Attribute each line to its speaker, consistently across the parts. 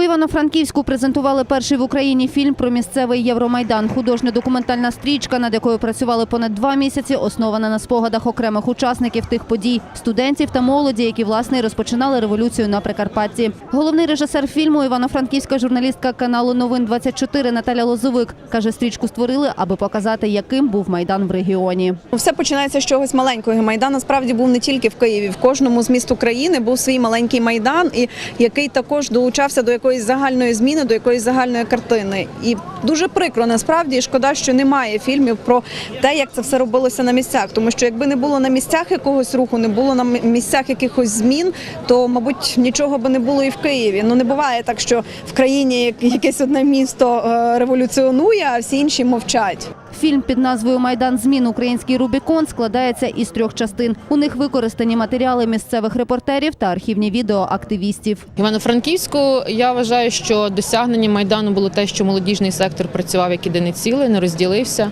Speaker 1: У Івано-Франківську презентували перший в Україні фільм про місцевий Євромайдан. Художньо-документальна стрічка, над якою працювали понад два місяці, основана на спогадах окремих учасників тих подій, студентів та молоді, які власне розпочинали революцію на Прикарпатті. Головний режисер фільму івано-франківська журналістка каналу Новин 24 Наталя Лозовик каже, стрічку створили, аби показати, яким був майдан в регіоні.
Speaker 2: Все починається з чогось маленького. Майдан насправді був не тільки в Києві. В кожному з міст України був свій маленький майдан, і який також долучався до якоїсь загальної зміни, до якоїсь загальної картини. І дуже прикро насправді і шкода, що немає фільмів про те, як це все робилося на місцях. Тому що якби не було на місцях якогось руху, не було на місцях якихось змін, то мабуть нічого би не було і в Києві. Ну не буває так, що в країні як- якесь одне місто е, революціонує, а всі інші мовчать.
Speaker 1: Фільм під назвою Майдан змін Український Рубікон складається із трьох частин. У них використані матеріали місцевих репортерів та архівні відео активістів.
Speaker 3: Івано-Франківську я вважаю, що досягнення майдану було те, що молодіжний сектор працював як єдине ціле, не розділився.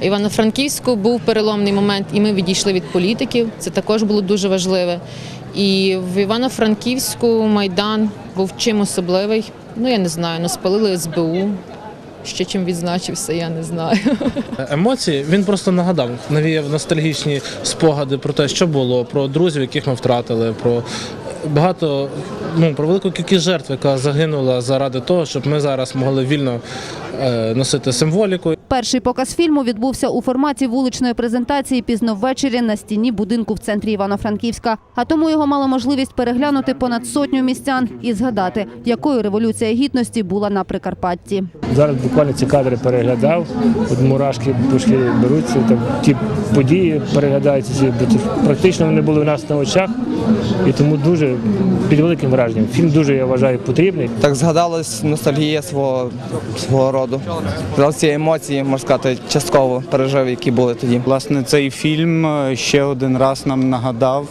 Speaker 3: Івано-Франківську був переломний момент, і ми відійшли від політиків. Це також було дуже важливе. І в Івано-Франківську майдан був чим особливий. Ну я не знаю, ну спалили СБУ. Ще чим відзначився, я не знаю.
Speaker 4: Емоції він просто нагадав, навіяв ностальгічні спогади про те, що було, про друзів, яких ми втратили, про багато ну про велику кількість жертв, яка загинула заради того, щоб ми зараз могли вільно е, носити символіку.
Speaker 1: Перший показ фільму відбувся у форматі вуличної презентації пізно ввечері на стіні будинку в центрі Івано-Франківська. А тому його мали можливість переглянути понад сотню містян і згадати, якою революція гідності була на Прикарпатті.
Speaker 5: Зараз буквально ці кадри переглядав, от мурашки пушки беруться, там ті події переглядаються, ці, бо практично вони були у нас на очах, і тому дуже під великим враженням. Фільм дуже я вважаю потрібний.
Speaker 6: Так згадалась ностальгія свого, свого роду. Згадав ці емоції, можна сказати, частково пережив, які були тоді.
Speaker 7: Власне, цей фільм е, ще один раз нам нагадав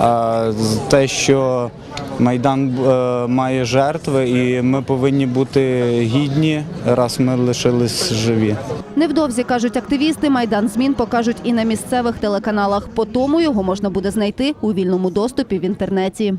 Speaker 7: е, те, що Майдан е, має жертви, і ми повинні бути гідні, раз ми лишились живі.
Speaker 1: Невдовзі кажуть активісти, майдан змін покажуть і на місцевих телеканалах. По тому його можна буде знайти у вільному доступі в інтернеті.